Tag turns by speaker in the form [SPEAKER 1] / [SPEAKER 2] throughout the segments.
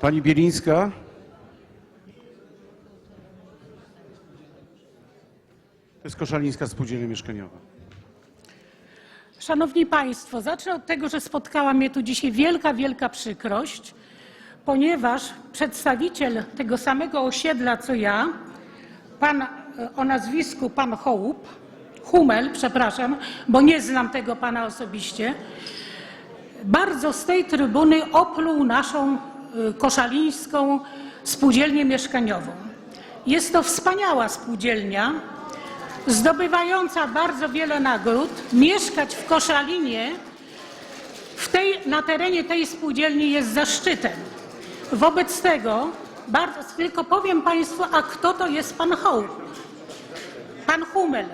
[SPEAKER 1] Pani Bielińska. To jest Koszalińska Spółdzielnia Mieszkaniowa.
[SPEAKER 2] Szanowni Państwo, zacznę od tego, że spotkała mnie tu dzisiaj wielka, wielka przykrość, ponieważ przedstawiciel tego samego osiedla co ja, pan e, o nazwisku pan Hołup, Humel, przepraszam, bo nie znam tego pana osobiście, bardzo z tej trybuny opluł naszą y, koszalińską spółdzielnię mieszkaniową. Jest to wspaniała spółdzielnia, zdobywająca bardzo wiele nagród. Mieszkać w Koszalinie w tej, na terenie tej spółdzielni jest zaszczytem. Wobec tego bardzo, tylko powiem Państwu, a kto to jest pan Hołb? Pan Humel.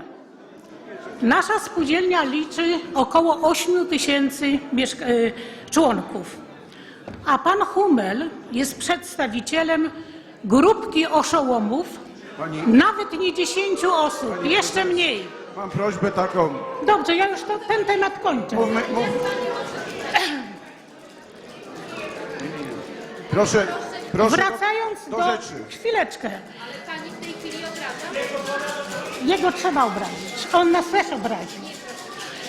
[SPEAKER 2] Nasza spółdzielnia liczy około 8 tysięcy y, członków, a pan Humel jest przedstawicielem grupki oszołomów,
[SPEAKER 1] Pani,
[SPEAKER 2] nawet nie 10 osób, jeszcze mniej.
[SPEAKER 1] mam prośbę taką.
[SPEAKER 2] Dobrze, ja już to, ten temat kończę.
[SPEAKER 1] Mówmy, mów... Proszę, proszę
[SPEAKER 2] Wracając
[SPEAKER 1] do,
[SPEAKER 2] do...
[SPEAKER 1] rzeczy.
[SPEAKER 2] Chwileczkę.
[SPEAKER 3] Pani w tej chwili obraża?
[SPEAKER 2] Jego trzeba obrazić. On nas też obrazi.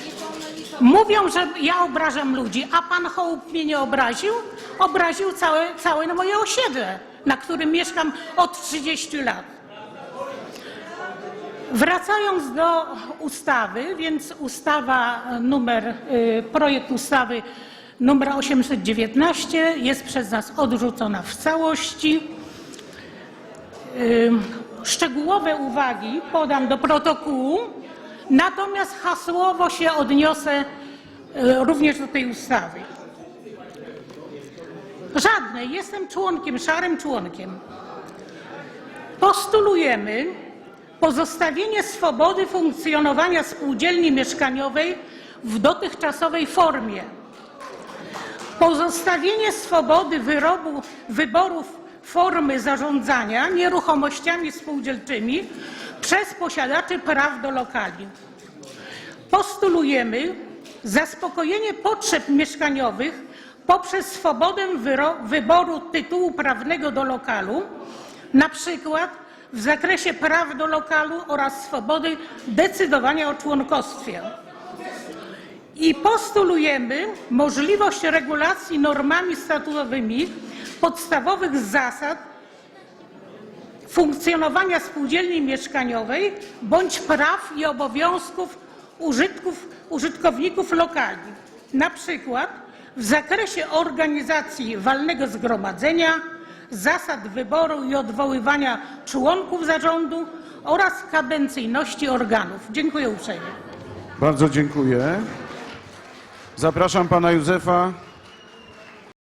[SPEAKER 3] Nie wolno nikogo.
[SPEAKER 2] Mówią, że ja obrażam ludzi, a pan Hołb mnie nie obraził? Obraził całe, całe moje osiedle, na którym mieszkam od 30 lat. Wracając do ustawy, więc ustawa numer, y, projekt ustawy numer 819 jest przez nas odrzucona w całości. Szczegółowe uwagi podam do protokołu, natomiast hasłowo się odniosę y, również do tej ustawy. Żadnej, jestem członkiem, szarym członkiem. Postulujemy pozostawienie swobody funkcjonowania spółdzielni mieszkaniowej w dotychczasowej formie. Pozostawienie swobody wyrobu, wyborów formy zarządzania nieruchomościami spółdzielczymi przez posiadaczy praw do lokali. Postulujemy zaspokojenie potrzeb mieszkaniowych poprzez swobodę wyboru tytułu prawnego do lokalu, na przykład w zakresie praw do lokalu oraz swobody decydowania o członkostwie. I postulujemy możliwość regulacji normami statutowymi podstawowych zasad funkcjonowania spółdzielni mieszkaniowej bądź praw i obowiązków użytków, użytkowników lokali. Na przykład w zakresie organizacji walnego zgromadzenia, zasad wyboru i odwoływania członków zarządu oraz kadencyjności organów. Dziękuję uprzejmie.
[SPEAKER 1] Bardzo dziękuję. Zapraszam pana Józefa